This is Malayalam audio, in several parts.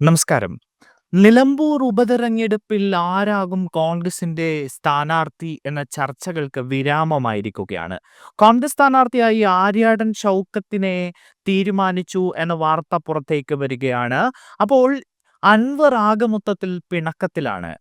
നമസ്കാരം. നിലമ്പൂർ ഉപതെരഞ്ഞെടുപ്പിൽ ആരാകും കോൺഗ്രസിന്റെ സ്ഥാനാർത്ഥി എന്ന ചർച്ചകൾക്ക് വിരാമമായിരിക്കുകയാണ്. കോൺഗ്രസ് സ്ഥാനാർത്ഥിയായി ആര്യാടൻ ഷൗക്കത്തിനെ തീരുമാനിച്ചു എന്ന വാർത്ത പുറത്തേക്ക് വരികയാണ്. അപ്പോൾ അൻവർ ആകെ മൊത്തത്തിൽ പിണക്കത്തിലാണ്.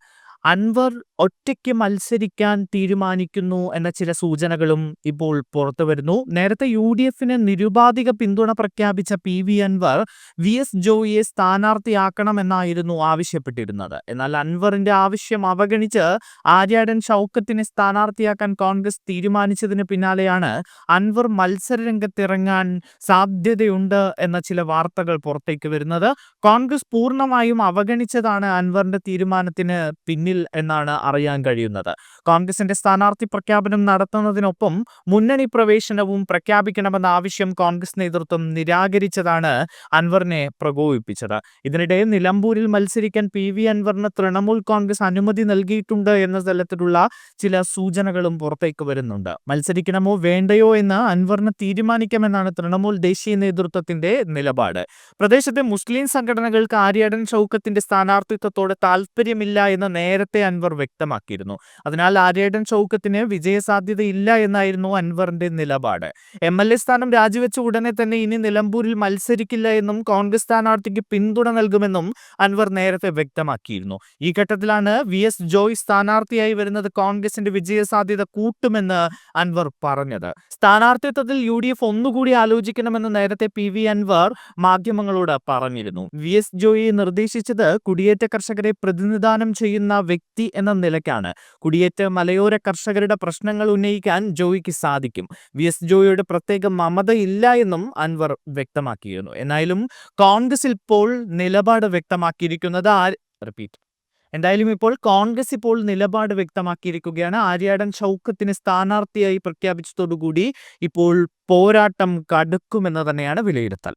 അൻവർ ഒറ്റയ്ക്ക് മത്സരിക്കാൻ തീരുമാനിക്കുന്നു എന്ന ചില സൂചനകളും ഇപ്പോൾ പുറത്തു വരുന്നു. നേരത്തെ യു ഡി എഫിന് നിരുപാധിക പിന്തുണ പ്രഖ്യാപിച്ച P V Anvar V S ജോയിയെ സ്ഥാനാർത്ഥിയാക്കണമെന്നായിരുന്നു ആവശ്യപ്പെട്ടിരുന്നത്. എന്നാൽ അൻവറിന്റെ ആവശ്യം അവഗണിച്ച് ആര്യാടൻ ഷൗക്കത്തിനെ സ്ഥാനാർത്ഥിയാക്കാൻ കോൺഗ്രസ് തീരുമാനിച്ചതിന് പിന്നാലെയാണ് അൻവർ മത്സരരംഗത്തിറങ്ങാൻ സാധ്യതയുണ്ട് എന്ന ചില വാർത്തകൾ പുറത്തേക്ക് വരുന്നത്. കോൺഗ്രസ് പൂർണമായും അവഗണിച്ചതാണ് അൻവറിന്റെ തീരുമാനത്തിന് പിന്നിൽ എന്നാണ് അറിയാൻ കഴിയുന്നത്. കോൺഗ്രസിന്റെ സ്ഥാനാർത്ഥി പ്രഖ്യാപനം നടത്തുന്നതിനൊപ്പം മുന്നണി പ്രവേശനവും പ്രഖ്യാപിക്കണമെന്ന ആവശ്യം കോൺഗ്രസ് നേതൃത്വം നിരാകരിച്ചതാണ് അൻവറിനെ പ്രകോപിപ്പിച്ചത്. ഇതിനിടെ നിലമ്പൂരിൽ മത്സരിക്കാൻ പി വി അൻവറിന് തൃണമൂൽ കോൺഗ്രസ് അനുമതി നൽകിയിട്ടുണ്ട് എന്ന തലത്തിലുള്ള ചില സൂചനകളും പുറത്തേക്ക് വരുന്നുണ്ട്. മത്സരിക്കണമോ വേണ്ടയോ എന്ന് അൻവറിന് തീരുമാനിക്കാമെന്നാണ് തൃണമൂൽ ദേശീയ നേതൃത്വത്തിന്റെ നിലപാട്. പ്രദേശത്തെ മുസ്ലിം സംഘടനകൾക്ക് ആര്യാടൻ ചൌക്കത്തിന്റെ സ്ഥാനാർത്ഥിത്വത്തോട് താല്പര്യമില്ല എന്ന് നേരത്തെ അൻവർ വ്യക്തമാക്കിയിരുന്നു. അതിനാൽ ആര്യടൻ ചൗക്കത്തിന് വിജയസാധ്യത ഇല്ല എന്നായിരുന്നു അൻവറിന്റെ നിലപാട്. എം എൽ എ സ്ഥാനം രാജിവെച്ച ഉടനെ തന്നെ ഇനി നിലമ്പൂരിൽ മത്സരിക്കില്ല എന്നും കോൺഗ്രസ് സ്ഥാനാർത്ഥിക്ക് പിന്തുണ നൽകുമെന്നും അൻവർ നേരത്തെ വ്യക്തമാക്കിയിരുന്നു. ഈ ഘട്ടത്തിലാണ് വി എസ് ജോയ് സ്ഥാനാർത്ഥിയായി വരുന്നത് കോൺഗ്രസിന്റെ വിജയസാധ്യത കൂട്ടുമെന്ന് അൻവർ പറഞ്ഞത്. സ്ഥാനാർത്ഥിത്വത്തിൽ യു ഡി എഫ് ഒന്നുകൂടി ആലോചിക്കണമെന്ന് നേരത്തെ പി വി അൻവർ മാധ്യമങ്ങളോട് പറഞ്ഞിരുന്നു. വി എസ് ജോയിയെ നിർദ്ദേശിച്ചത് കുടിയേറ്റ കർഷകരെ പ്രതിനിധാനം ചെയ്യുന്ന വ്യക്തി എന്ന നിലയ്ക്കാണ്. കുടിയേറ്റ മലയോര കർഷകരുടെ പ്രശ്നങ്ങൾ ഉന്നയിക്കാൻ ജോയിക്ക് സാധിക്കും. വി എസ് ജോയിയുടെ പ്രത്യേക മമതയില്ല എന്നും അൻവർ വ്യക്തമാക്കിയിരുന്നു. എന്നാലും കോൺഗ്രസ് ഇപ്പോൾ നിലപാട് വ്യക്തമാക്കിയിരിക്കുന്നത് ആ റിപ്പീറ്റ് എന്തായാലും ഇപ്പോൾ കോൺഗ്രസ് ഇപ്പോൾ നിലപാട് വ്യക്തമാക്കിയിരിക്കുകയാണ്. ആര്യാടൻ ചൗക്കത്തിന് സ്ഥാനാർത്ഥിയായി പ്രഖ്യാപിച്ചതോടുകൂടി ഇപ്പോൾ പോരാട്ടം കടുക്കുമെന്ന് തന്നെയാണ് വിലയിരുത്തൽ.